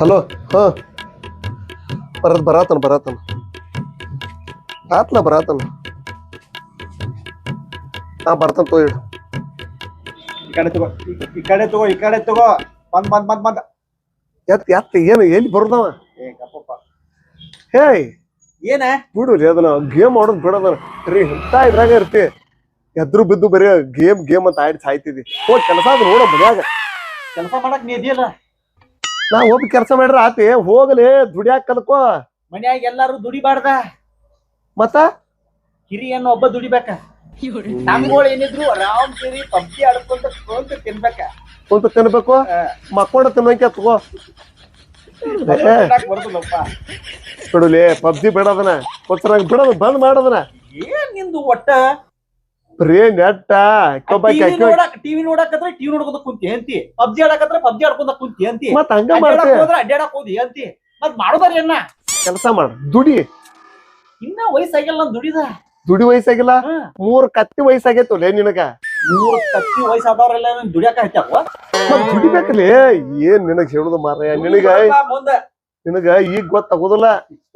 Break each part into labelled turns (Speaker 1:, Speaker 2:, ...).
Speaker 1: Hello ಹಾ. ಬರತ್ ಬರಾತನ ಬರಾತನ ಆತ್ಲ ಬರಾತನ ಹಾ ಬರ್ತಾನ ತೋ ಇಡು.
Speaker 2: ಈ ಕಡೆ ತಗೋ ಈ- ಈ ಕಡೆ ತಗೋ ಈ ಕಡೆ ತಗೋ. ಬಂದ್ ಬಂದ್ ಬಂದ್ ಬಂದ್.
Speaker 1: ಎತ್ ಎತ್ ಏನು ಎಲ್ಲಿ ಬರುದವ?
Speaker 2: ಏ ಗಪ್ಪಪ್ಪ.
Speaker 1: ಹೇಯ್.
Speaker 2: ಏನ?
Speaker 1: ಬಿಡು ರೀ ಅದನ್ನ ಗೇಮ್ ಆಡೋದ್ ಬಿಡೋದನ್ನ ರೀ ಎಂತ ಇದ್ರಾಗ ಇರ್ತಿ. ಎದ್ರು ಬಿದ್ದು ಬರೀ ಗೇಮ್ ಗೇಮ್ ಅಂತ ಆಡಿ ಸಾಯ್ತಿದಿ ಓ ಕೆಲಸ ಅದು ನೋಡೋ ಮನ್ಯಾಗ.
Speaker 2: ಕೆಲಸ ಮಾಡಕ್ ನೀ ಇದೆಯಲ್ಲ?
Speaker 1: ನಾ ಹೋಗಿ ಕೆಲಸ ಮಾಡ್ರ ಆತಿ ಹೋಗಲಿ ದುಡಿಯಾಕ ಕಲ್ಕೋ.
Speaker 2: ಮನ್ಯಾಗ ಎಲ್ಲಾರು ದುಡಿಬಾರ್ದ?
Speaker 1: ಮತ್ತ?
Speaker 2: ಹಿರಿಯನ್ನ ಒಬ್ಬ ದುಡಿಬೇಕ. ನಮ್ಗಳು ಏನಿದ್ರು ಆರಾಮ್ ಸೇರಿ ಪಬ್ಜಿ ಆಡ್ಕೊಂತ ಕುಂತ ತಿನ್ಬೇಕ.
Speaker 1: ಕುಂತ ತಿನ್ಬೇಕು? ಮಕ್ಕೊಂಡ ತಿನ್ನೋಕೆ ತಗೋ.
Speaker 2: ಬರುದಿಲ್ಲಪ್ಪ.
Speaker 1: ಬಿಡುಲಿ ಪಬ್ಜಿ ಬಿಡೋದನ ಒಂದ್ಸಲ ಬಿಡೋದು ಬಂದ್ ಮಾಡದನ
Speaker 2: ಏನ್ ನಿಂದು ಒಟ್ಟ?
Speaker 1: ಬರೀ ನೆಟ್ಟ ಕೊಬ್ಬಾಕಿ
Speaker 2: ಟಿವಿ
Speaker 1: ಹಾಕಿ
Speaker 2: ನೋಡಕ್ ಟಿವಿ ನೋಡಕತ್ರ ಟಿವಿ ನೋಡ್ಕೊಂತ ಕುಂತಿ ಅಂತಿ ಪಬ್ಜಿ ಆಡಕತ್ರ ಪಬ್ಜಿ ಆಡ್ಕೊಂತ ಕುಂತಿ ಅಂತಿ
Speaker 1: ಮತ್ ಹಂಗ ಮಾಡ್ತಿ?
Speaker 2: ಹೋದ್ರ ಅಡ್ಡಾಡಕ್ ಹೋದಿ ಅಂತಿ ಮತ್ ಮಾಡೋದಾರ ಏನ?
Speaker 1: ಕೆಲಸ ಮಾಡ ದುಡಿ.
Speaker 2: ಇನ್ನ ವಯಸ್ಸಾಗಿಲ್ಲ ನನ್ ದುಡಿದ.
Speaker 1: ದುಡಿ ವಯಸ್ಸಾಗಿಲ್ಲ?
Speaker 2: ಹ್ಮ್.
Speaker 1: ಮೂರ್ ಕತ್ತಿ ವಯಸ್ಸಾಗೈತು ಲೇ ನಿನಗ.
Speaker 2: ಮೂರ್ ಕತ್ತಿ ವಯಸ್ಸಾದವ್ರೆಲ್ಲ ದುಡಿಯಾಕ ಹಚ್ಚಾವ
Speaker 1: ಮತ್ ದುಡಿಬೇಕಲ್ಲಿ ಏನ್ ನಿನಗ್ ಹೇಳುದು ಮಾರಾಯ ನಿನಗ
Speaker 2: ಮುಂದ.
Speaker 1: ನಿನಗ ಈಗ ಗೊತ್ತಾಗೋದಿಲ್ಲ.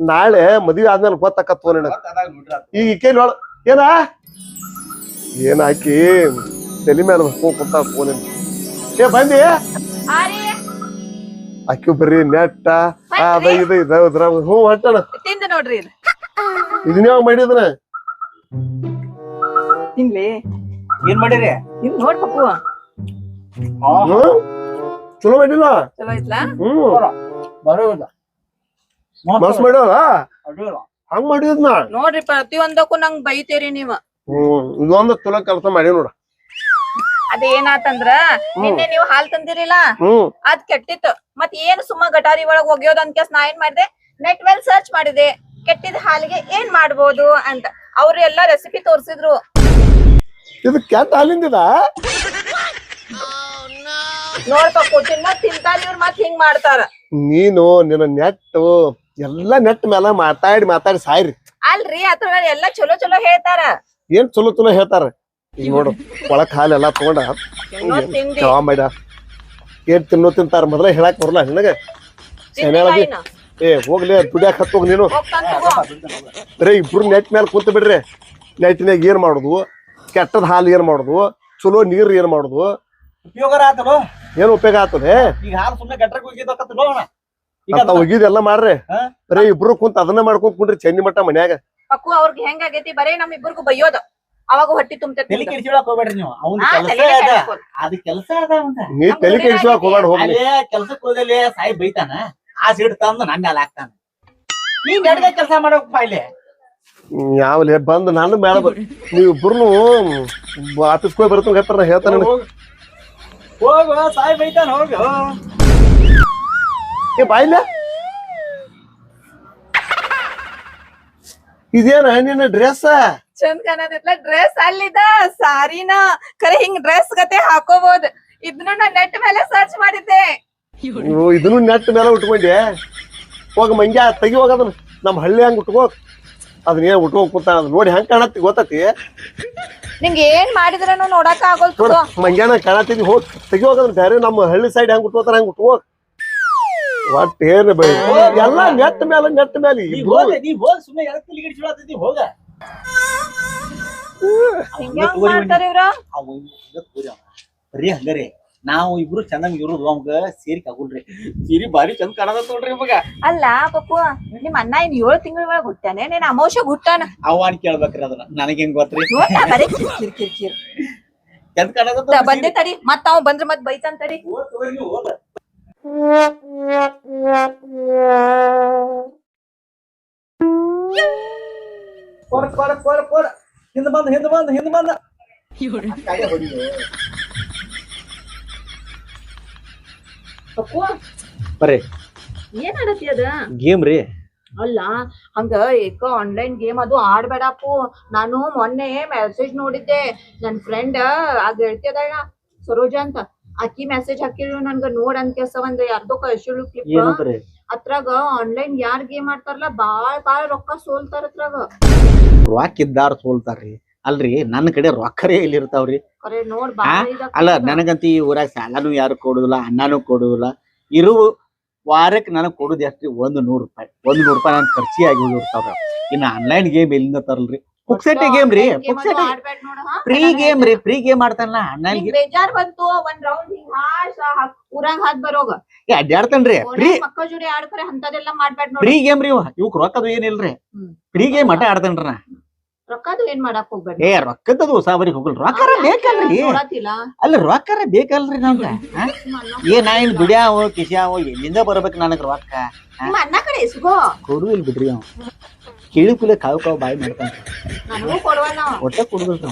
Speaker 1: ನಾಳೆ ಮದ್ವಿ ಆದ್ಮೇಲೆ ಗೊತ್ತಾಕತ್ವ ನಿನಗ. ಈಗ ಈ ಏನಾ ಏನ? ಏನ್ ಹಾಕಿ ತಲೆ ಮೇಲೆ ಹೊತ್ಕೊಂಡ್ ಕೊಟ್ಟ ಫೋನ್ ಏ ಬಂದಿ? ಅಕ್ಕಿ ಬರ್ರಿ ನೆಟ್ಟ ಅದ ಇದು ಇದ ಇದ್ರ ಹ್ಞೂ ಹೊಟ್ಟಣ
Speaker 3: ತಿಂದ ನೋಡ್ರಿ ಇದು.
Speaker 1: ಇದನ್ನ ಮಾಡಿದನ
Speaker 3: ತಿನ್ಲಿ.
Speaker 2: ಏನ್ ಮಾಡಿರಿ?
Speaker 1: ಚಲೋ ಮಾಡಿಲ್ಲ?
Speaker 3: ಚಲೋ ಐತ್ಲಾ?
Speaker 1: ಹ್ಮ್ ಹಂಗ್ ಮಾಡಿದ್ನ?
Speaker 3: ನೋಡ್ರಿ ಪ್ರತಿಯೊಂದಕ್ಕೂ ನಂಗ್ ಬೈತೇರಿ ನೀವ್.
Speaker 1: ಹ್ಮ್ ಇದೊಂದು ಚಲೋ ಕೆಲಸ ಮಾಡಿ ನೋಡ.
Speaker 3: ಅದೇನಾತಂದ್ರ ನಿನ್ನೆ ನೀವು ಹಾಲ್ ತಂದಿರಿಲ್ಲ?
Speaker 1: ಹ್ಮ್.
Speaker 3: ಅದ್ ಕೆಟ್ಟಿತ್ತು. ಮತ್ ಏನ್ ಸುಮ್ಮ ಗಟಾರಿ ಒಳಗ್ ಒಗ್ಯೋದ್ ಅಂತ ಕೇಸ್ ನಾ ಏನ್ ಮಾಡಿದೆ? ನೆಟ್ ಮೇಲೆ ಸರ್ಚ್ ಮಾಡಿದೆ. ಕೆಟ್ಟಿದ ಹಾಲಿಗೆ ಏನ್ ಮಾಡ್ಬೋದು ಅಂತ. ಅವ್ರು ಎಲ್ಲಾ ರೆಸಿಪಿ ತೋರ್ಸಿದ್ರು.
Speaker 1: ಇದು ಕೆಟ್ಟ ಹಾಲಿಂದಿದ?
Speaker 3: ನೋಡ್ ಪಪ್ಪು ತಿನ್ನೋದ್ ತಿಂತಾರ ಇವ್ರ ಮತ್ ಹಿಂಗ್ ಮಾಡ್ತಾರ.
Speaker 1: ನೀನು ನಿನ್ನ ನೆಟ್ಟು ಎಲ್ಲಾ ನೆಟ್ ಮೇಲೆ ಮಾತಾಡಿ ಮಾತಾಡಿ ಸಾಯ್ರಿ.
Speaker 3: ಅಲ್ರಿ ಅದ್ರ ಎಲ್ಲಾ ಚಲೋ ಚಲೋ ಹೇಳ್ತಾರ.
Speaker 1: ಏನ್ ಚಲೋ ಚಲೋ ಹೇಳ್ತಾರ? ಈಗ ನೋಡು ಒಳಕ್ ಹಾಲೆಲ್ಲ ಎಲ್ಲಾ ತಗೊಂಡ. ಮಾಡ್ಯ ಏನ್ ತಿನ್ನೋ ತಿಂತಾರ ಮೊದಲ ಹೇಳಕ್ ಬರಲ್ಲ ನಿನಗ?
Speaker 3: ಏನೇಳಿ
Speaker 1: ಏ ಹೋಗ್ಲಿ ದುಡಿಯಾಕ ಹತ್ತೋಗ್ ನೀನು.
Speaker 3: ರೇ.
Speaker 1: ಬರೀ ಇಬ್ರು ನೆಟ್ ಮೇಲೆ ಕುಂತ ಬಿಡ್ರಿ. ನೆಟ್ನಾಗ ಏನ್ ಮಾಡುದು? ಕೆಟ್ಟದ ಹಾಲು ಏನ್ ಮಾಡುದು? ಚಲೋ ನೀರ್ ಏನ್ ಮಾಡುದು?
Speaker 2: ಉಪಯೋಗ ಆತಲೋ
Speaker 1: ಏನ್ ಉಪಯೋಗ ಆತದೆ?
Speaker 2: ಈಗ ಹಾಲು ಸುಮ್ಮನೆ
Speaker 1: ಮಾಡ್ರಿ? ಬರೀ ಇಬ್ರು ಕುಂತ ಅದನ್ನ ಮಾಡ್ಕೊಂಡ್ ಕುಂಡ್ರಿ ಚೆನ್ನಿ ಮಟ್ಟ ಮನ್ಯಾಗ.
Speaker 3: ಪಕ್ಕು ಅವ್ರಿಗೆ ಹೆಂಗಾಗೈತಿ? ಬರೇ ನಮ್ ಇಬ್ಬರಿಗೂ ಬೈಯೋದು. ಅವಾಗ ಹೊಟ್ಟಿ ತುಂಬತೈತಿ
Speaker 2: ತಲೆ ಕೆಡಿಸಿಳಕ್ ಹೋಗ್ಬೇಡ್ರಿ ನೀವು. ಅವ್ನ
Speaker 3: ಹಾ,
Speaker 2: ಕೆಲಸ
Speaker 3: ತಲೆನೇ
Speaker 2: ಅದ.
Speaker 3: ಕೆಡ್ಸ್ಕೊಳ್.
Speaker 2: ಅದ್ ಕೆಲಸ ಅದ ಅವಂದ
Speaker 1: ನೀ
Speaker 3: ನಮ್
Speaker 1: ತಲೆ
Speaker 3: ದುಡಿಮೆ
Speaker 1: ಕೆಡಿಸುವಾಗ ಹೋಗ್ಬೇಡ ಹೋಗ್ಲಿ.
Speaker 2: ಅಲ್ಲೇ ಕೆಲ್ಸಕ್ ಹೋದಲ್ಲಿ ಸಾಯಿ ಬೈತಾನ. ಆ ಸಿಡ್ ತಂದು ನನ್ನ ಮೇಲೆ ಹಾಕ್ತಾನ ನೀ ನಡ್ಗ ಕೆಲಸ ಮಾಡಕ್ ಇಲ್ಲಿ.
Speaker 1: ಯಾವಲೇ ಬಂದ್ ನಾನು ಮೇಳ ನೀವು ಇಬ್ರು ಆಫೀಸ್ಗೆ ಹೋಗಿ ಬರ್ತೀನಿ ಹೇಳ್ತಾರ ಹೇಳ್ತಾನೆ
Speaker 2: ಹೋಗು ಹೋಗು ಸಾಯಿ ಬೈತಾನ ಹೋಗು.
Speaker 1: ಏ ಬಾಯ್ಲ? ಇದೇನ ನಿನ್ನ ಡ್ರೆಸ್
Speaker 3: ಚಂದ್ ಕಾಣದಿತ್ಲ ಡ್ರೆಸ್ ಅಲ್ಲಿದ ಸಾರಿನ ಕರೆ ಹಿಂಗ್ ಡ್ರೆಸ್ ಗತೆ ಹಾಕೋಬಹುದು ಇದನ್ನ ನಾ ನೆಟ್ ಮೇಲೆ ಸರ್ಚ್ ಮಾಡಿದ್ದೆ.
Speaker 1: ಇದನ್ನು ನೆಟ್ ಮೇಲೆ ಉಟ್ಕೊಂಡೆ. ಹೋಗ ಮಂಜ ತೆಗಿ ಹೋಗ ಅದನ್ನ. ನಮ್ಮ ಹಳ್ಳಿ ಹಂಗ ಉಟ್ಕೋ. ಅದನ್ನ ಏನ್ ಉಟ್ಕೊಂಡ್ ಕುಂತ ಅದ್ ನೋಡಿ ಹೆಂಗ್ ಕಾಣತ್ತಿ ಗೊತ್ತತಿ?
Speaker 3: ನಿಂಗ್ ಏನ್ ಮಾಡಿದ್ರನು ನೋಡಕ್ ಆಗೋಲ್
Speaker 1: ಮಂಜಾನ ಮಂಗ್ಯಾನ ಕಾಣತ್ತಿದ್ದಿ ಹೋಗ್ ತೆಗಿ ಹೋಗ ಬೇರೆ ನಮ್ಮ ಹಳ್ಳಿ ಸೈಡ್ ಹೆಂಗ್ ಉಟ್ಕೋತಾರ ಹಂಗ ಉಟ್ಕೋ. ಒಟ್ ಏನ್ ಬೈ ಎಲ್ಲ ನೆಟ್ ಮೇಲೆ ನೆಟ್ ಮೇಲೆ
Speaker 2: ನೀ
Speaker 1: ಇಬ್ರು
Speaker 2: ನೀ ಹೋಗ ಸುಮ್ಮನೆ ಎಲ್ಲ ಹೋಗ. ಬರೀ ಹಂಗಾರೆ. ನಾವು ಇಬ್ರು ಚೆನ್ನಾಗಿ ಇರೋದು ಅವಂಗ ಸೇರಿಕ್ ಆಗುಲ್ರಿ ಸೀರಿ ಬಾರಿ ಚಂದ ಕಾಣದ ನೋಡ್ರಿ ಇವಾಗ.
Speaker 3: ಅಲ್ಲ ಪಪ್ಪು ನಿಮ್ ಅಣ್ಣ ಇನ್ ಏಳು ತಿಂಗಳ ಒಳಗೆ ಹುಟ್ಟಾನೆ ನೀನ್ ಅಮೋಶ ಹುಟ್ಟಾನ
Speaker 2: ಅವನ್ ಕೇಳ್ಬೇಕ್ರಿ ಅದನ್ನ. ನನಗೆ ಹೆಂಗ್ ಗೊತ್ತ್ರಿ?
Speaker 3: ಬರೀ?
Speaker 2: ಚಂದ ಕಾಣದ
Speaker 3: ಬಂದೆ ತಡಿ ಮತ್ತ ಅವ್ ಬಂದ್ರ ಮತ್ ಬೈತಾನ ತಡಿ.
Speaker 2: ಕೊಡ ಕೊಡ ಕೊಡ ಕೊಡ ಹಿಂದ ಬಂದ ಹಿಂದ ಬಂದ ಹಿಂದ ಬಂದ ಬರ್ರಿ
Speaker 3: ಏನ್ ಆಡತಿ ಅದ?
Speaker 2: ಗೇಮ್ ರೀ.
Speaker 3: ಅಲ್ಲ ಹಂಗ ಏಕ ಆನ್ಲೈನ್ ಗೇಮ್ ಅದು ಆಡ್ಬೇಡಪ್ಪು. ನಾನು ಮೊನ್ನೆ ಮೆಸೇಜ್ ನೋಡಿದ್ದೆ. ನನ್ನ ಫ್ರೆಂಡ್ ಅದ್ ಹೇಳ್ತಿಯದಲ್ಲ ಸರೋಜಾ ಅಂತ. ಅಕ್ಕಿ ಮೆಸೇಜ್ ಹಾಕಿದ್ರು ನನ್ಗ ನೋಡ್ ಅಂತ ಕೆಲಸ ಒಂದ್ ಯಾರ್ದೋ ಕಳ್ಸಿಳು ಕ್ಲಿಪ್
Speaker 2: ಅತ್ರಾಗ
Speaker 3: ಅದ್ರಾಗ ಆನ್ಲೈನ್ ಯಾರ್ ಗೇಮ್ ಆಡ್ತಾರಲ್ಲ ಬಾಳ್ ಬಾಳ್ ರೊಕ್ಕ ಸೋಲ್ತಾರ ಅತ್ರಾಗ.
Speaker 2: ರೊಕ್ಕ ಇದ್ದಾರ ಸೋಲ್ತಾರ್ರಿ. ಅಲ್ರಿ ನನ್ನ ಕಡೆ ರೊಕ್ಕರೇ ಇಲ್ಲಿ ಇರ್ತಾವ್ರಿ
Speaker 3: ಖರೆ ನೋಡ್ ಬಾಳ್ ಇದಾಗ್ತದ.
Speaker 2: ಅಲ್ಲ ನನಗಂತ ಈ ಊರಾಗ ಸಾಲನು ಯಾರು ಕೊಡುದಿಲ್ಲ ಅನ್ನನೂ ಕೊಡುದಿಲ್ಲ. ಇರುವ ವಾರಕ್ಕೆ ನನಗೆ ಕೊಡುದು ಎಷ್ಟು ಒಂದು ನೂರು ರೂಪಾಯಿ. ಒಂದು ನೂರು ರೂಪಾಯಿ ನನ್ನ ಖರ್ಚಿ ಆಗಿ ಹೋಗಿರ್ತಾವ್ರಿ. ಇನ್ನು ಆನ್ಲೈನ್ ಗೇಮ್ ಎಲ್ಲಿಂದ ತರಲ್ರಿ? ಪುಕ್ಸೆಟ್ಟಿ ಗೇಮ್ ರೀ ಪುಕ್ಸೆಟ್ಟಿ ಫ್ರೀ ಗೇಮ್ ರೀ ಫ್ರೀ ಗೇಮ್ ಆಡ್ತಾನಲ್ಲ ನನಗೆ
Speaker 3: ಬೇಜಾರ್ ಬಂತು ಒಂದ್ ರೌಂಡ್ ಹಿಂಗ್ ಹಾಡ್ಸ ಊರಾಗ ಹಾದ್ ಬರೋಗ.
Speaker 2: ಅಡ್ಡಾಡ್ತಾನ್ರಿ ಫ್ರೀ
Speaker 3: ಮಕ್ಕಳ ಜೋಡಿ ಆಡ್ತಾರೆ ಅಂತದೆಲ್ಲ ಮಾಡ್ಬೇಡ ನೋಡಿ.
Speaker 2: ಫ್ರೀ ಗೇಮ್ ರೀ ಇವ ಇವಕ್ ರೊಕ್ಕದು ಏನಿಲ್ರಿ. ಫ್ರೀ ಗೇಮ್ ಆಟ ಆಡ್ತಾನ್ರಿ ನಾ.
Speaker 3: ರೊಕ್ಕದು ಏನ್ ಮಾಡಕ್ ಹೋಗ್ಬೇಡ
Speaker 2: ಏ ರೊಕ್ಕದದು ಉಸಾಬರಿ ಹೋಗಲ್ ರೊಕ್ಕರ ಬೇಕಲ್ರಿ. ಅಲ್ಲ ರೊಕ್ಕರ ಬೇಕಲ್ರಿ ನಮ್ಗ? ಏ ನಾ ಇನ್ ದುಡ್ಯಾವ ಕಿಸ್ಯಾವ ಎಲ್ಲಿಂದ ಬರ್ಬೇಕು ನನಗ್ ರೊಕ್ಕ
Speaker 3: ನಿಮ್ಮ ಅಣ್ಣ ಕಡೆ ಇಸ್ಕೋ
Speaker 2: ಬಿಡ್ರಿ ಅವ. ಕೇಳಿ ಕುಲೆ ಕಾವು ಕಾವು ಬಾಯಿ ಮಾಡ್ತಾನ ಒಟ್ಟ ಕುಡ್ಬೇಕು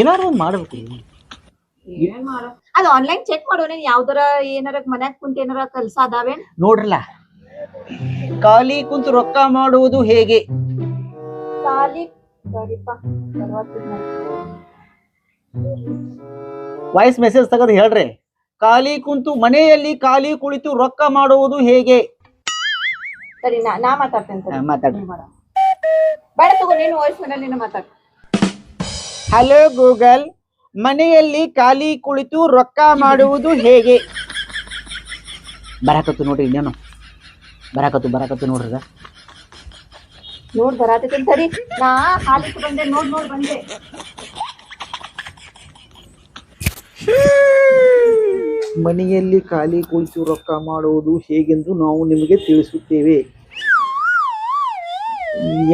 Speaker 2: ಏನಾರು ಒಂದ್ ಮಾಡ್ಬೇಕ್ರಿ
Speaker 3: ಏನ್ ಮಾಡ? ಅದ್ ಆನ್ಲೈನ್ ಚೆಕ್ ಮಾಡೋಣ ಯಾವ್ದಾರ ಏನಾರ ಮನ್ಯಾಗ ಕುಂತ ಏನಾರ ಕೆಲಸ ಅದಾವೇನ್?
Speaker 2: ನೋಡ್ರಲ್ಲ. ಖಾಲಿ ಕುಂತು ರೊಕ್ಕ ಮಾಡುವುದು ಹೇಗೆ?
Speaker 3: ಖಾಲಿ.
Speaker 2: ವಾಯ್ಸ್ ಮೆಸೇಜ್ ತೆಗೆದು ಹೇಳ್ರಿ. ಖಾಲಿ ಕುಂತು ಮನೆಯಲ್ಲಿ ಖಾಲಿ ಕುಳಿತು ರೊಕ್ಕ ಮಾಡುವುದು ಹೇಗೆ?
Speaker 3: ಸರಿ ನಾ ನಾ ಮಾತಾಡ್ತೇನೆ ತಡಿ. ಬೇಡ ತಗೋ ನೀನು ವಾಯ್ಸ್ ಮೇಲೆ
Speaker 2: ಹಲೋ ಗೂಗಲ್ ಮನೆಯಲ್ಲಿ ಖಾಲಿ ಕುಳಿತು ರೊಕ್ಕ ಮಾಡುವುದು ಹೇಗೆ? ಬರಾಕತ್ತು ನೋಡ್ರಿ ಇನ್ನೇನು? ಬರಾಕತ್ತು ಬರಾಕತ್ತು ನೋಡ್ರಿ.
Speaker 3: ನೋಡ್ ಬರಾತೈತಿ ಸರಿ ನಾ ಹಾಲಿಕ್ ಬಂದೆ ನೋಡ್ ನೋಡ್ ಬಂದೆ.
Speaker 2: ಮನೆಯಲ್ಲಿ ಖಾಲಿ ಕುಳಿತು ರೊಕ್ಕ ಮಾಡುವುದು ಹೇಗೆಂದು ನಾವು ನಿಮಗೆ ತಿಳಿಸುತ್ತೇವೆ.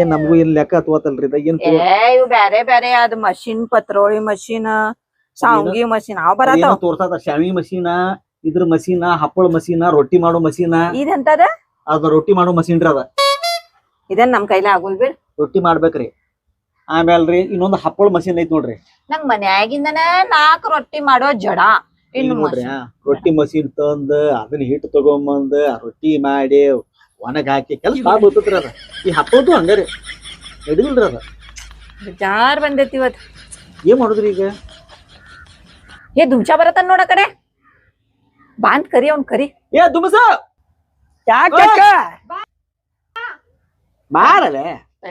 Speaker 2: ಏನ್ ನಮಗೂ ಏನ್ ಲೆಕ್ಕ ತಗೋತಲ್ರಿ ಇದ? ಏನ್
Speaker 3: ಏ ಇವ್ ಬ್ಯಾರೆ ಬ್ಯಾರೆ ಅದ್ ಮಷಿನ್ ಪತ್ರೋಳಿ ಮಷಿನ್ ಸಾವಂಗಿ ಮಷಿನ್ ಅವ್ ಬರತಾವ
Speaker 2: ತೋರ್ಸಾತ ಶಾವಿ ಮಷಿನ್ ಇದ್ರ ಮಷಿನ್ ಹಪ್ಪಳ ಮಷಿನ್ ರೊಟ್ಟಿ ಮಾಡೋ ಮಷಿನ್
Speaker 3: ಇದಂತದ?
Speaker 2: ಅದ ರೊಟ್ಟಿ ಮಾಡೋ ಮಷಿನ್ ರೀ ಅದ.
Speaker 3: ಇದನ್ ನಮ್ ಕೈಲ ಆಗುಲ್ ಬಿಡ್.
Speaker 2: ರೊಟ್ಟಿ ಮಾಡ್ಬೇಕ್ರಿ. ಆಮೇಲ್ರಿ ಇನ್ನೊಂದು ಹಪ್ಪಳ ಮಷಿನ್ ಐತಿ ನೋಡ್ರಿ.
Speaker 3: ನಂಗ್ ಮನ್ಯಾಗಿಂದನ ನಾಕ್ ರೊಟ್ಟಿ ಮಾಡೋ ಜಡ.
Speaker 2: ನೋಡ್ರಿ ಆ, ರೊಟ್ಟಿ ಮಷಿನ್ ತಂದ ಅದನ್ನ ಹಿಟ್ಟು ತಗೊಂಬಂದ ರೊಟ್ಟಿ ಮಾಡಿ ಒಣಗ್ ಹಾಕಿ ಕೆಲಸ ಅದ. ಈ ಹಪ್ಪಳದು ಹಂಗಾರಿ ನಡಿದಿಲ್ರಿ ಅದ.
Speaker 3: ಜಾರ್ ಬಂದೈತಿ ಇವತ್?
Speaker 2: ಏನ್ ಮಾಡುದ್ರಿ ಈಗ?
Speaker 3: ಏ ದುಮ್ಚಾ ಬರತಾನ ನೋಡ ಕಡೆ. ಬಾಂದ್ ಕರಿ ಅವ್ನ್ ಕರಿ.
Speaker 2: ಏ ದುಮಸ!
Speaker 4: ಮಾರಲೇ
Speaker 2: ಮಾರಲೆ.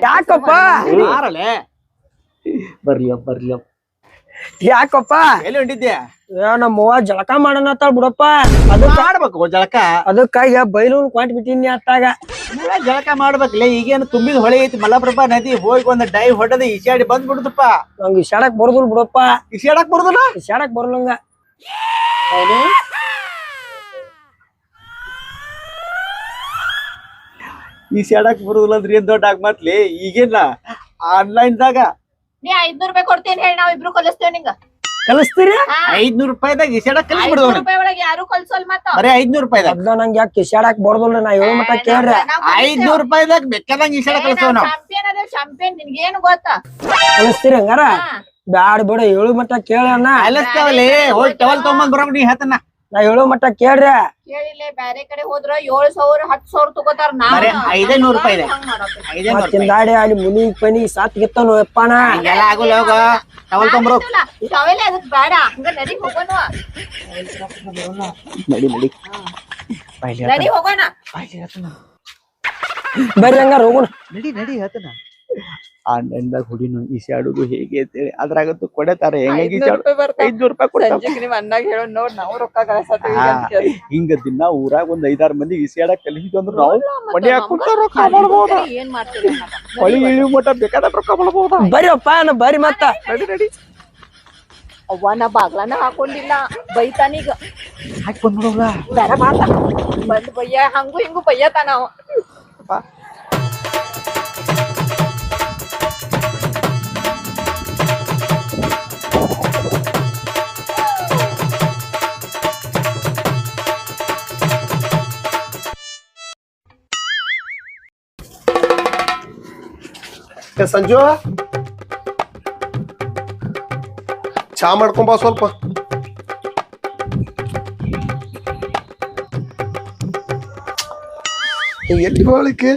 Speaker 4: ಯಾಕಪ್ಪ?
Speaker 2: ಮಾರಲೆ. ಬರ್ಲಿ ಅಪ್ಪ.
Speaker 4: ಯಾಕಪ್ಪ?
Speaker 2: ಎಲ್ಲಿ ಹೊಂಟಿದ್ದೆ
Speaker 4: ಏ ನಮ್ಮವ್ವ ಜಳಕ ಮಾಡನತ್ತಾಳ ಬಿಡಪ್ಪ. ಅದು
Speaker 2: ಮಾಡ್ಬೇಕು ಜಳಕ.
Speaker 4: ಅದಕ್ಕ ಈಗ ಬೈಲೂನ್ ಕೊಟ್ ಬಿಟ್ಟಿನಿ ಅತ್ತಾಗ.
Speaker 2: ಜಳಕ ಮಾಡ್ಬೇಕಲ್ಲ ಈಗೇನು ತುಂಬಿದ ಹೊಳೆ ಐತಿ ಮಲಪ್ರಭಾ ನದಿ. ಹೋಗಿ ಒಂದ್ ಡೈ ಹೊಡೆದು ಈಶಾಡಿ ಬಂದ್ ಬಿಡುದಪ್ಪ
Speaker 4: ನಂಗೆ ಇಶಾಡಕ್ ಬರೋದಿಲ್ಲ ಬಿಡಪ್ಪ.
Speaker 2: ಈಸಾಡಕ್ ಬರುದಿಲ್ಲ?
Speaker 4: ಇಶಾಡಕ್ ಈ
Speaker 2: ಸ್ಯಾಡಕ್ ಬರುದಿಲ್ಲ ಅಂದ್ರೆ ಏನ್ ದೊಡ್ಡ ಆಗ್ಮತ್ಲಿ? ಈಗೇನ ಆನ್ಲೈನ್ ದಾಗ
Speaker 3: ನೀ ಐದ್ನೂರ್ ರೂಪಾಯಿ ಕೊಡ್ತೀನಿ ಹೇಳಿ ನಾವ್ ಇಬ್ರು ಕಲಿಸ್ತೇವ್ ನಿಂಗ.
Speaker 4: ಕಲಿಸ್ತೀರಿ?
Speaker 2: ಐದ್ನೂರ್ ರೂಪಾಯಿದಾಗ ಕಲಿಸ್
Speaker 3: ಐದ್ನೂರ್ ರೂಪಾಯಿ ಒಳಗೆ ಯಾರು ಕಲ್ಸೋಲ್ ಮತ್ತ
Speaker 2: ಬರೀ ಐದ್ನೂರ್ ರೂಪಾಯಿದಾಗ.
Speaker 4: ಅದ್ನ ನಂಗೆ ಯಾಕೆ ಬರೋದಿಲ್ಲ ನಾ ಹೇಳೋ ಮಟ್ಟ ಕೇಳ್ರಿ.
Speaker 2: ಐದ್ನೂರ್ ರೂಪಾಯಿದಾಗ ಕಲಿಸ್ತೇವ ನಾವು
Speaker 3: ಚಾಂಪಿಯನ್ ಅದ ಚಾಂಪಿಯನ್ ನಿನ್ಗೇನು ಗೊತ್ತಾ?
Speaker 4: ಕಲಿಸ್ತೀರಿ ಹಂಗಾರ. ಬ್ಯಾಡ ಬಿಡ ಹೇಳು ಮಟ್ಟ ಕೇಳಣ್ಣ.
Speaker 2: ಕಲಿಸ್ತಾವಲ್ಲಿ ಹೋಗಿ ಟವಲ್ ತಗೊಂಬಂದ್ ಬರೋಕ್ ನೀ ಹೇಳ್ತಾನ
Speaker 4: ನಾ ಹೇಳೋ ಮಟ್ಟ ಕೇಳ್ರಿ.
Speaker 3: ಕೇಳಿಲ್ಲ ಬ್ಯಾರೆ ಕಡೆ ಹೋದ್ರ ಏಳ್ ಸಾವಿರ ಹತ್ತ್ ಸಾವಿರ ತಗೋತಾರ
Speaker 2: ಬರೀ ಐದೇ ನೂರ್ ರೂಪಾಯಿ ಇದೆ.
Speaker 4: ಅಲ್ಲಿ ಮುನಿ ಪನಿ ಸಾತ್ ಗಿತ್ತನು ಯಪ್ಪನ
Speaker 2: ಎಲ್ಲ ಆಗುಲ್ಲ ಹೋಗ. ಟವಲ್ ತೊಂಬರೋ.
Speaker 3: ಇಲ್ಲ, ಟವೆಲ್ ಅದಕ್ ಬೇಡ ಹಂಗ ನಡಿ ಹೋಗೋಣ.
Speaker 2: ನಡಿ ನಡಿ.
Speaker 3: ನಡಿ ಹೋಗೋಣ.
Speaker 4: ಬರ್ರಿ ಹಂಗಾರ ಹೋಗೋಣ.
Speaker 2: ನಡಿ ನಡಿ ಹೇಳ್ತಾನ. ಆನ್ಲೈನ್ದಾಗ ಹುಡಿನು ಈಸಾಡುದು ಹೇಗೆ ಅಂತೇಳಿ ಅದ್ರಾಗಂತೂ ಕೊಡತಾರ. ಹೆಂಗ ಈಸಾಡು ಐದ್ನೂರ್ ರೂಪಾಯಿ ಕೊಡ್ತಾರ. ಹಿಂಗ ದಿನ ಊರಾಗ ಒಂದ್ ಐದಾರು ಮಂದಿ ಈಸಾಡಕ್ ಕಲಿಸಿದ್ವಿ ಅಂದ್ರ ನಾವು ಮನೆ
Speaker 3: ನಮ್ಗ
Speaker 2: ರೊಕ್ಕ
Speaker 3: ಮಾಡಬಹುದು
Speaker 2: ಮಾಡ್ಬೋದ? ಹೊಳಿ ಇಳಿ ಮಟ್ಟ ಬೇಕಾದ ರೊಕ್ಕ ಮಾಡ್ಬೋದ?
Speaker 4: ಬರ್ರಿಯಪ್ಪ ನಾ ಬರ್ರಿ ಮತ್ತ.
Speaker 3: ಅವ್ವ ನಾ ಬಾಗ್ಲಾನ ಹಾಕೊಂಡಿಲ್ಲ. ಬೈತಾನೀಗ
Speaker 2: ಹಾಕಿ ಬಂದ್ ಬಿಡೋಲ್ಲ
Speaker 3: ಬೇಡ ಮಾತ. ಬಂದ್ ಬಯ್ಯ ಹಂಗು ಹಿಂಗು ಬಯ್ಯತಾನ ಅವ.
Speaker 1: ಸಂಜು? ಚಾ ಮಾಡ್ಕೊಂಬ ಸ್ವಲ್ಪ. ಏ, ಎಲ್ಲಿ ಹೋಳಿಕೆ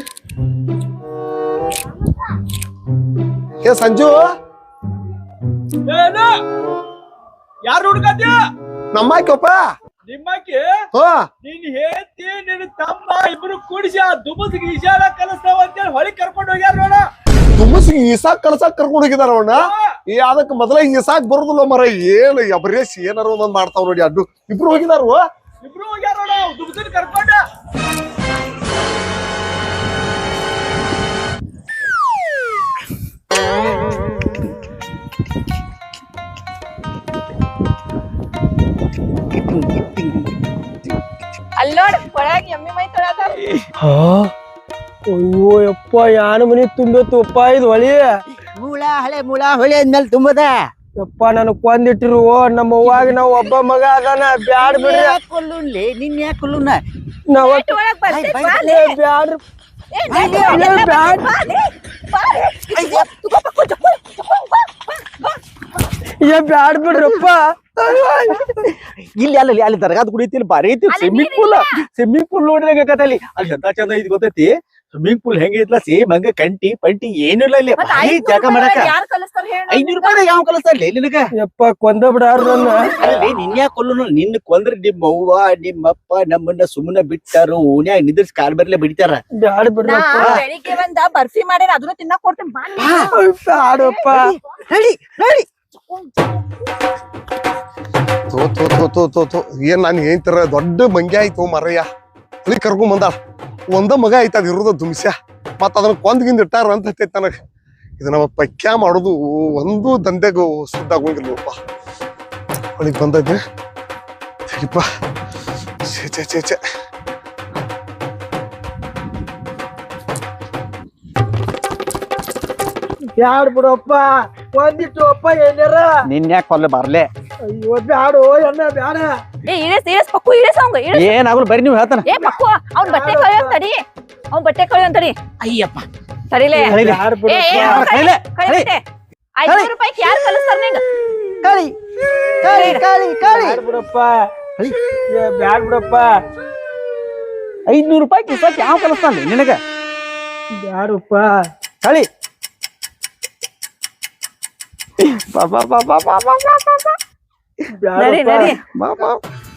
Speaker 1: ಏ ಸಂಜು?
Speaker 5: ಯಾರು ಹುಡುಕತ್ಯ
Speaker 1: ನಮ್ಮಾಯ್ಕಪ್ಪ
Speaker 5: ನಿಮ್ಮಕ್ಕೆ ನಿನ್ ಹೇತಿ ನಿನ್ ತಮ್ಮ ಇಬ್ರು ಕೂಡಿಸಿ ಆ ದುಮಸ್ಗೆ ಕಲಸ್ತಾವ ಅಂತ ಹೇಳಿ ಹೊಳಿ ಕರ್ಕೊಂಡು ಹೋಗ್ಯಾರ ನೋಡ
Speaker 1: ದುಮಸ್ಗೆ ಈಸಾಕ್ ಕಳ್ಸಾಕ್ ಕರ್ಕೊಂಡು ಹೋಗಿದಾರ ಅವಣ್ಣ ಈ ಅದಕ್ಕೆ ಮೊದಲ ಈಸಾಕ್ ಬರುದಿಲ್ಲ ಮರ. ಏನು ಎಬರೇಸ್ ಏನಾರ ಒಂದೊಂದ್ ಮಾಡ್ತಾವ್ ನೋಡಿ ಅಡ್ಡು. ಇಬ್ರು ಹೋಗಿದಾರು
Speaker 5: ಇಬ್ರು ಹೋಗ್ಯಾರ ನೋಡ ದುಮ್ಸನ್ ಕರ್ಕೊಂಡ.
Speaker 4: ಹಾ? ಅಯ್ಯೋ ಯಪ್ಪ ಯಾನ ಮನಿ ತುಂಬಿತ್ತಪ್ಪ ಇದು ಹೊಳಿ.
Speaker 2: ಮೂಳ ಹಳೆ ಮೂಳ ಹೊಳಿ ಅಂದ್ಮೇಲೆ ತುಂಬದ?
Speaker 4: ಯಪ್ಪ ನನಗ್ ಕೊಂದಿಟ್ಟಿರು. ನಮ್ಮ ಅವ್ವಾಗ ನಾವ್ ಒಬ್ಬ ಮಗ ಅದಾನ ಬ್ಯಾಡ ಬಿಡ್ರಿ.
Speaker 2: ಕೊಲ್ಲುನ್ಲಿ? ನಿನ್ ಯಾಕೆ ಕೊಲ್ಲುನ?
Speaker 4: ನಾವ್ ಬ್ಯಾಡ್ರಿ. ಬ್ಯಾಡ ಬಿಡ್ರಪ್ಪ.
Speaker 2: ಇಲ್ಲಿ ಅಲ್ಲಿ ಅಲ್ಲಿ ದರ್ಗಾದ ಗುಡಿ ಐತಿ ಇಲ್ಲಿ ಬಾರಿ ಐತಿ ಸ್ವಿಮ್ಮಿಂಗ್ ಪೂಲ್ ಸ್ವಿಮ್ಮಿಂಗ್ ಪೂಲ್ ನೋಡ್ರಿ ಅಲ್ಲಿ. ಅಲ್ಲಿ ಎಂತ ಚಂದ ಐತಿ ಗೊತ್ತೈತಿ? ಸ್ವಿಮ್ಮಿಂಗ್ ಪೂಲ್ ಹೆಂಗಿದ್ಲ ಸೇಮ್ ಹಂಗ ಕಂಟಿ ಪಂಟಿ ಏನಿಲ್ಲ ಇಲ್ಲಿ ಜಾಗ ಮಾಡಕ.
Speaker 3: ಯಾರ್ ಕಲಿಸ್ತಾರ ಹೇಳ.
Speaker 2: ಐನೂರು ರೂಪಾಯಿ ಯಾವ ಕಲಿಸ್ತಾರಲ್ಲ ನಿನಗ?
Speaker 4: ಯಪ್ಪ ಕೊಂದ ಬಿಡಾರ ನನ್ನ
Speaker 2: ಅಲ್ಲಿ ನಿನ್ಯಾ ಕೊಲ್ಲುನು? ನಿನ್ನ ಕೊಂದ್ರ ನಿಮ್ಮ ಅವ್ವ ನಿಮ್ಮಪ್ಪ ನಮ್ಮನ್ನ ಸುಮ್ಮನೆ ಬಿಟ್ಟಾರು ಓನ್ಯಾಗ ನಿದ್ರಿಸಿ ಕಾಲ್ ಬರ್ಲೆ ಬಿಡ್ತಾರ.
Speaker 4: ಬ್ಯಾಡ
Speaker 3: ಒಂದ ಬರ್ಫಿ ಮಾಡ್ಯಾರ ಅದನ್ನ ತಿನ್ನಕ್ ಕೊಡ್ತೀನಿ. ಬಾ
Speaker 4: ಹೇಳಿ
Speaker 2: ನಡಿ.
Speaker 1: ತೋ ತೋ ತೋ ತೋ ತೋ ತೋ. ಏನ್ ನಾನು ಹೇಳ್ತಾರ ದೊಡ್ಡ ಮಂಗಿ ಆಯ್ತು ಮರಯ್ಯ. ಅಲ್ಲಿ ಕರ್ಕೊಂಡ್ ಬಂದಾಳ. ಒಂದ ಮಗ ಆಯ್ತ ಅದ್ ಇರೋದ ದುಮ್ಸ್ಯ ಮತ್ತ ಅದನ್ನ ಕೊಂದ್ಗಿಂದ ಇಟ್ಟಾರ ಅಂತ ಹತ್ತೈತಿ ನನಗ. ಇದು ನಮ್ಮ ಪಕ್ಯ ಮಾಡೋದು ಒಂದು ದಂಧೆಗೂ ಸುದ್ದ ಆಗೋಂಗಿಲ್ಲಪ್ಪ ಅವಳಿಗೆ ಬಂದೈತಿ ತೆಗಿಪ್ಪ. ಛೇ ಛೇ ಛೇ ಛೇ.
Speaker 4: ಬ್ಯಾಡ್ ಬಿಡಪ್ಪ? ಒಂದಿಟ್ಟು ಅಪ್ಪ ಏನಾರ
Speaker 2: ನಿನ್ಯಾಕ ಕೊಲ್ಲ ಬರ್ಲೆ?
Speaker 4: ಅಯ್ಯೋ ಬ್ಯಾಡು ಎಣ್ಣ ಬ್ಯಾಡ.
Speaker 3: ಏ ಇಳಿಸ್ ಇಳಿಸ್ ಪಕ್ಕು ಇಳಿಸ್ ಅವಂಗ ಇಳಿಸ್.
Speaker 2: ಏನಾಗಲ್ಲ ಬರ್ರಿ ನೀವು ಹೇಳ್ತಾನ.
Speaker 3: ಏ ಪಕ್ಕು ಅವ್ನ್ ಬಟ್ಟೆ ಕಳಿಯೋ ತಡಿ ಅವ್ನ್ ಬಟ್ಟೆ ಕಳಿಯೋ ತಡಿ.
Speaker 2: ಅಯ್ಯಪ್ಪ
Speaker 3: ಸರಿಲೇ. ಐನೂರು ರೂಪಾಯಿ ಯಾರು ಕಲಿಸ್ತಾರ ನಿಂಗ?
Speaker 2: ಕಳಿ. ಕಳಿ ಕಳಿ ಕಳಿ.
Speaker 4: ಬ್ಯಾಡ್ ಬಿಡಪ್ಪ? ಬ್ಯಾಡ್ ಬಿಡಪ್ಪ.
Speaker 2: ಐದ್ನೂರು ರೂಪಾಯಿ ಕಿಸಕ್ ಯಾವ ಕಲಿಸ್ತಾನ ನಿನಗ?
Speaker 4: ಬ್ಯಾಡಪ್ಪ.
Speaker 2: ಕಳಿ
Speaker 3: ನಡಿ ನಡಿ.
Speaker 2: ಬಾ ಬಾ.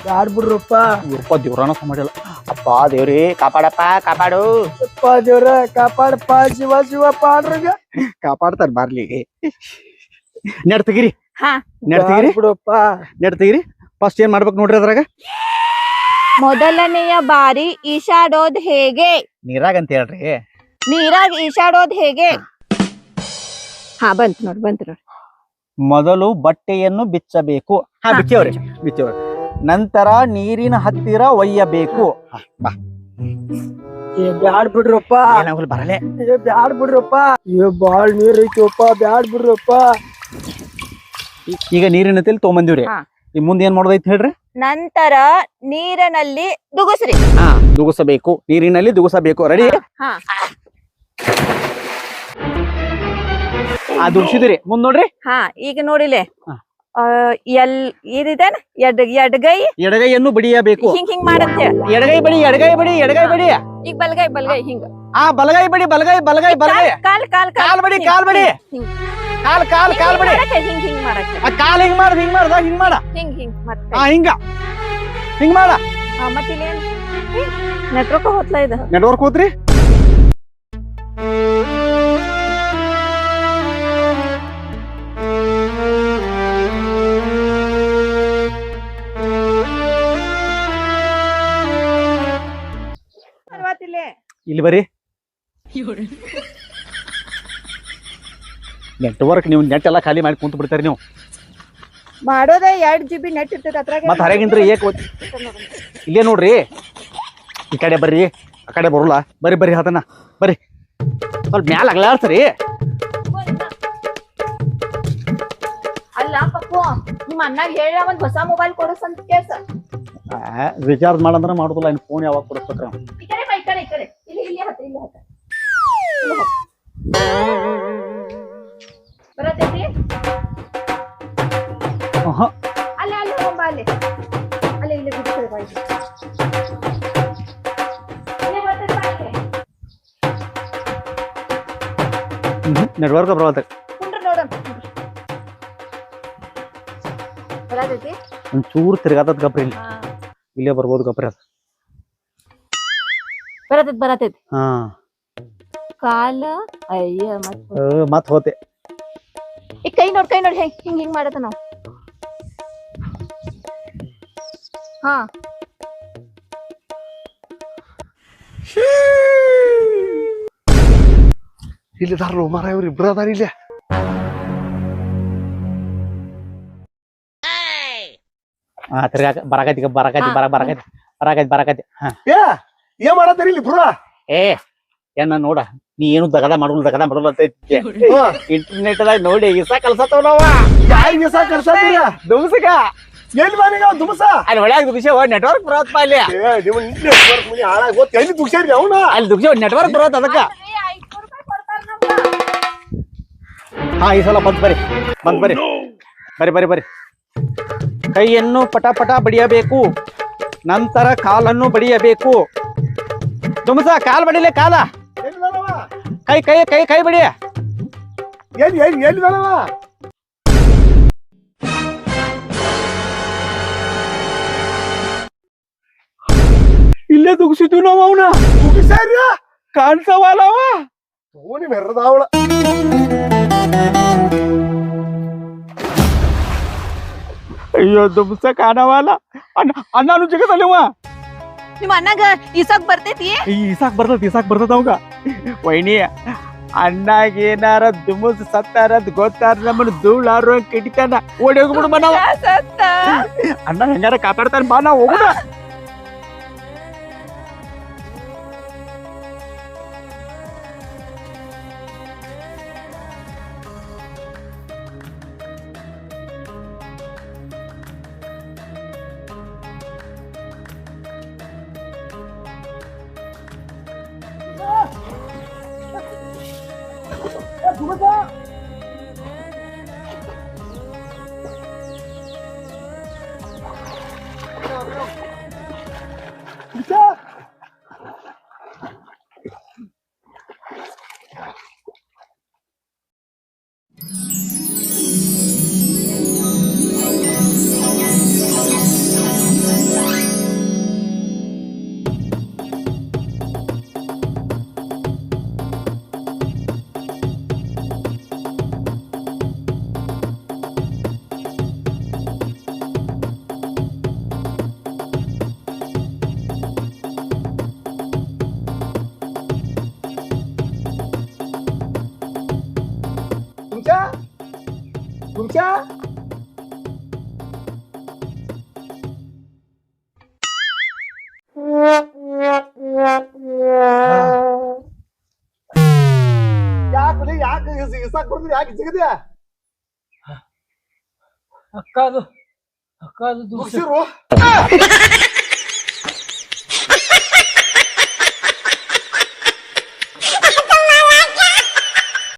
Speaker 4: ಬ್ಯಾಡ್ ಬಿಡ್ರಪ್ಪ.
Speaker 2: ಇವ್ರಪ್ಪ ದೇವ್ರಾನ ಮಾಡಿಲ್ಲ. ಅಪ್ಪ ದೇವ್ರಿ ಕಾಪಾಡಪ್ಪ ಕಾಪಾಡು.
Speaker 4: ಅಪ್ಪ ದೇವ್ರ ಕಾಪಾಡಪ್ಪ ಶಿವ ಶಿವ ಪಾಡ್ರಗ.
Speaker 2: ಕಾಪಾಡ್ತಾರ ಬರ್ಲಿ. ನೆಡ್ ತೆಗಿರಿ.
Speaker 3: ಹಾ.
Speaker 2: ನೆಡ್ ತೆಗಿರಿ.
Speaker 4: ಬಿಡಪ್ಪ.
Speaker 2: ನೆಡ್ ತೆಗಿರಿ. ಫಸ್ಟ್ ಏನ್ ಮಾಡ್ಬೇಕು ನೋಡ್ರಿ ಅದ್ರಾಗ?
Speaker 3: ಮೊದಲನೆಯ ಬಾರಿ ಈಶಾಡೋದ್ ಹೇಗೆ?
Speaker 2: ನೀರಾಗ ಅಂತ ಹೇಳ್ರಿ.
Speaker 3: ನೀರಾಗ ಈಶಾಡೋದ್ ಹೇಗೆ? ಹಾ ಬಂತ್ ನೋಡ್ ಬಂತ್ ನೋಡ್.
Speaker 2: ಮೊದಲು ಬಟ್ಟೆಯನ್ನು ಬಿಚ್ಚಬೇಕು. ಹಾ ಬಿಚ್ಚೇವ್ರಿ ಬಿಚ್ಚೇವ್ರಿ ನಂತರ ನೀರಿನ ಹತ್ತಿರ ಒಯ್ಯಬೇಕು.
Speaker 4: ಬ್ಯಾಡ್ ಬಿಡ್ರಪ್ಪ.
Speaker 2: ಬರಲೆ.
Speaker 4: ಏ ಬ್ಯಾಡ್ ಬಿಡ್ರಪ್ಪ. ಬಾಳ್ ನೀರ್ ಐತಿಪ್ಪ ಬ್ಯಾಡ್ ಬಿಡ್ರಪ್ಪ.
Speaker 2: ಈಗ ನೀರಿನ ತಿಲ್ ತಗೊಂಬಂದಿವ್ರಿ. ಈ ಮುಂದೆ ಏನ್ ಮಾಡೋದೈತಿ ಹೇಳ್ರಿ?
Speaker 3: ನಂತರ ನೀರಿನಲ್ಲಿ ದುಗುಸ್ರಿ.
Speaker 2: ಹಾ ದುಗುಸಬೇಕು. ನೀರಿನಲ್ಲಿ ದುಗುಸಬೇಕು. ರೆಡಿ ಮುಂದ್ ನೋಡ್ರಿ.
Speaker 3: ಹಾ ಈಗ ನೋಡಿಲೆ. ಆ, ಎಲ್ ಏನಿದೆ ಎಡ್ ಎಡ್ಗೈ?
Speaker 2: ಎಡಗೈಯನ್ನು ಬಡಿಯಬೇಕು.
Speaker 3: ಹಿಂಗ್ ಹಿಂಗ್ ಮಾಡತ್ತೆ.
Speaker 2: ಎಡಗೈ ಬಡಿ ಎಡಗೈ ಬಡಿ ಎಡಗೈ ಬಡಿ.
Speaker 3: ಈಗ ಬಲಗೈ ಬಲಗೈ ಹಿಂಗ.
Speaker 2: ಆ ಬಲಗೈ ಬಡಿ ಬಲಗೈ ಬಲಗೈ ಬಲಗೈ.
Speaker 3: ಕಾಲ್ ಕಾಲ್
Speaker 2: ಕಾಲ್ ಬಡಿ, ಕಾಲ್ ಬಡಿ. ಕಾಲ್ ಕಾಲ್ ಕಾಲ್ ಬಡಿ.
Speaker 3: ಹಿಂಗ್ ಹಿಂಗ್ ಮಾಡಕ್ಕೆ
Speaker 2: ಆ ಕಾಲ್ ಹಿಂಗ್ ಮಾಡ್ ಹಿಂಗ್ ಮಾಡ್ದ ಹಿಂಗ್ ಮಾಡ.
Speaker 3: ಹಿಂಗ್ ಹಿಂಗ್ ಮತ್ತೆ
Speaker 2: ಆ ಹಿಂಗ. ಹಿಂಗ್ ಮಾಡ.
Speaker 3: ಹಾ ಮತ್ತಿಲ್ಲೇನ್? ನೆಟ್ವರ್ಕ್ ಹೋತ್ಲ ಇದು?
Speaker 2: ನೆಟ್ವರ್ಕ್ ಹೋತ್ರಿ. ಇಲ್ಲಿ ಬರ್ರಿ ನೆಟ್ವರ್ಕ್ ನೀವು ನೆಟ್ ಎಲ್ಲ ಖಾಲಿ ಮಾಡಿ ಕುಂತ ಬಿಡ್ತಾರೆ ನೀವು.
Speaker 3: ಮಾಡೋದೇ ಎರಡ್ ಜಿ ಬಿ ನೆಟ್ ಇರ್ತೈತಿ ಅದ್ರಾಗ.
Speaker 2: ಮತ್ತೆ ಏಕ್ ಒತ್ತಿ- ಇಲ್ಲೇ ನೋಡ್ರಿ. ಈ ಕಡೆ ಬರ್ರಿ ಆ ಕಡೆ ಬರೋಲ್ಲ. ಬರ್ರಿ ಬರ್ರಿ ಅದನ್ನ. ಬರ್ರಿ. ಸ್ವಲ್ಪ ಮ್ಯಾಲ ಅಗ್ಲಾಡ್ಸ್ರಿ.
Speaker 3: ಅಲ್ಲ ಪಪ್ಪು ನಿಮ್ಮ ಅಣ್ಣಾಗ ಹೇಳ ಒಂದ್ ಹೊಸ ಮೊಬೈಲ್ ಕೊಡಸ್ ಅಂತ ಕೇಸ
Speaker 2: ರಿಚಾರ್ಜ್ ಮಾಡಂದ್ರೆ ಮಾಡುದಿಲ್ಲ ಇನ್ ಫೋನ್ ಯಾವಾಗ ಕೊಡಿಸ್ಬೇಕು? ನೆಟ್ವರ್ಕ್
Speaker 3: ಕುಂಡ್ರು ನೋಡೋಣ ಬರತೈತಿ?
Speaker 2: ಒಂದ್ ಚೂರ್ ತಿರ್ಗಾತದ ಗಪ್ರಿ ಇಲ್ಲಿ. ಇಲ್ಲೇ ಬರ್ಬೋದು ಗಪ್ರಿ ಅದ.
Speaker 3: ಬರತೈತಿ ಬರತೈತಿ.
Speaker 2: ಹಾ.
Speaker 3: ಕಾಲ ಅಯ್ಯ ಮತ್
Speaker 2: ಮತ್ತೆ ಮತ್ ಹೋತೆ.
Speaker 3: ಈ ಕೈ ನೋಡ್ ಕೈ ನೋಡಿ ಹೆಂಗ್ ಹಿಂಗ್ ಹಿಂಗ್ ಮಾಡತ್ತ ನಾವು. ಹಾ.
Speaker 1: ಇಲ್ಲಿ ದಾರು ಮಾರ ಇವ್ರು ಇಬ್ರು ಅದಾರ ಇಲ್ಲಿ.
Speaker 2: ಹಾ ತಿರ್ಗಾಕ ಬರಾಕತಿ ಬರಾಕತಿ ಬರ ಬರಾಕತಿ ಬರಾಕತಿ ಬರಾಕತಿ ಹಾ.
Speaker 1: ಏ ಏನ್ ಮಾಡತ್ತೀರಿ ಇಲ್ಲಿ ಇಬ್ರು
Speaker 2: ಏ ಏನ ನೋಡ ನೀ ಏನು ದಗದ ಮಾಡುಲ್ ದಗದ ಮಾಡುಲ್ ಅಂತ ಇಂಟರ್ನೆಟ್ ದಾಗ ನೋಡಿ ಇಸ ಕಲ್ಸತ್ತವ ನಾವ.
Speaker 1: ಯಾರಿಗೆ ಸಹ ಕರ್ಸಾತೀರ
Speaker 2: ದುಮ್ಸಗ
Speaker 1: ಎಲ್ಲಿ ಬಾನಿಗ ದುಮಸ?
Speaker 2: ಅಲ್ಲಿ ಹೊಳ್ಯಾಗ ದುಗಿಸಿ ನೆಟ್ವರ್ಕ್ ಬರೋತ್ ಅಲ್ಲಿ.
Speaker 1: ಏ ನೀವು ನೆಟ್ವರ್ಕ್ ಮುನಿ ಹಾಳಾಗಿ ಹೋತ್. ಎಲ್ಲಿ ದುಗ್ಸ್ಯಾರಿ ಅವನ?
Speaker 2: ಅಲ್ಲಿ ದುಗಿಸಿ ನೆಟ್ವರ್ಕ್ ಬರೋತ್ ಅದಕ್ಕ. ಹಾ ಈ ಸಲ ಬಂದ್ ಬರ್ರಿ ಬಂದ್ ಬರ್ರಿ ಬರ್ರಿ ಬರ್ರಿ ಬರ್ರಿ ಕೈಯನ್ನು ಪಟ ಪಟ ಬಡಿಯಬೇಕು ನಂತರ ಕಾಲನ್ನು ಬಡಿಯಬೇಕು. ತುಮಸ ಕಾಲ್ ಬಡಿಲೆ ಕಾಲ. ಕೈ ಕೈ ಕೈ ಕೈ
Speaker 1: ಬಡಿಯ
Speaker 2: ಇಲ್ಲೇ ದುಗ್ಸಿದ್ವಿ ನಾವು ಅವನ. ಕಾಣಿಸವಲ್ಲ
Speaker 1: ಅವಳ ಅವ
Speaker 2: ಅಯ್ಯೋ ದುಮ್ಸ ಕಾಣವಲ್ಲ. ಅಣ್ಣ ಅಣ್ಣನು ಜಗದಲ್ಲವ
Speaker 3: ನಿಮ್ ಅಣ್ಣಗ ಈಸಾಕ್ ಬರ್ತೈತಿ?
Speaker 2: ಈ ಇಸಾಕ್ ಬರ್ತದ ಇಸಾಕ್ ಬರ್ತದ ಅವಂಗ. ವೈನಿ ಅಣ್ಣಾಗ ಏನಾರ ದುಮಸ್ ಸತ್ತಾರ ಅಂತ ಗೊತ್ತಾರ ನಮ್ಮನ್ನ ಧೂಳಾರು ಕಿಡಿತಾನ ಓಡಿ ಹೋಗ್ಬಿಡು ಮನ
Speaker 3: ಸತ್ತ.
Speaker 2: ಅಣ್ಣ ಹೆಂಗಾರ ಕಾಪಾಡ್ತಾನ ಬಾ ನಾವು ಹೋಗುಣ
Speaker 1: ಇಸಾಕ್ ಸಿಗದೆ ಅಕ್ಕ ಅದು
Speaker 5: ಅಕ್ಕ ಅದು
Speaker 1: ದುಗ್ಸಿರು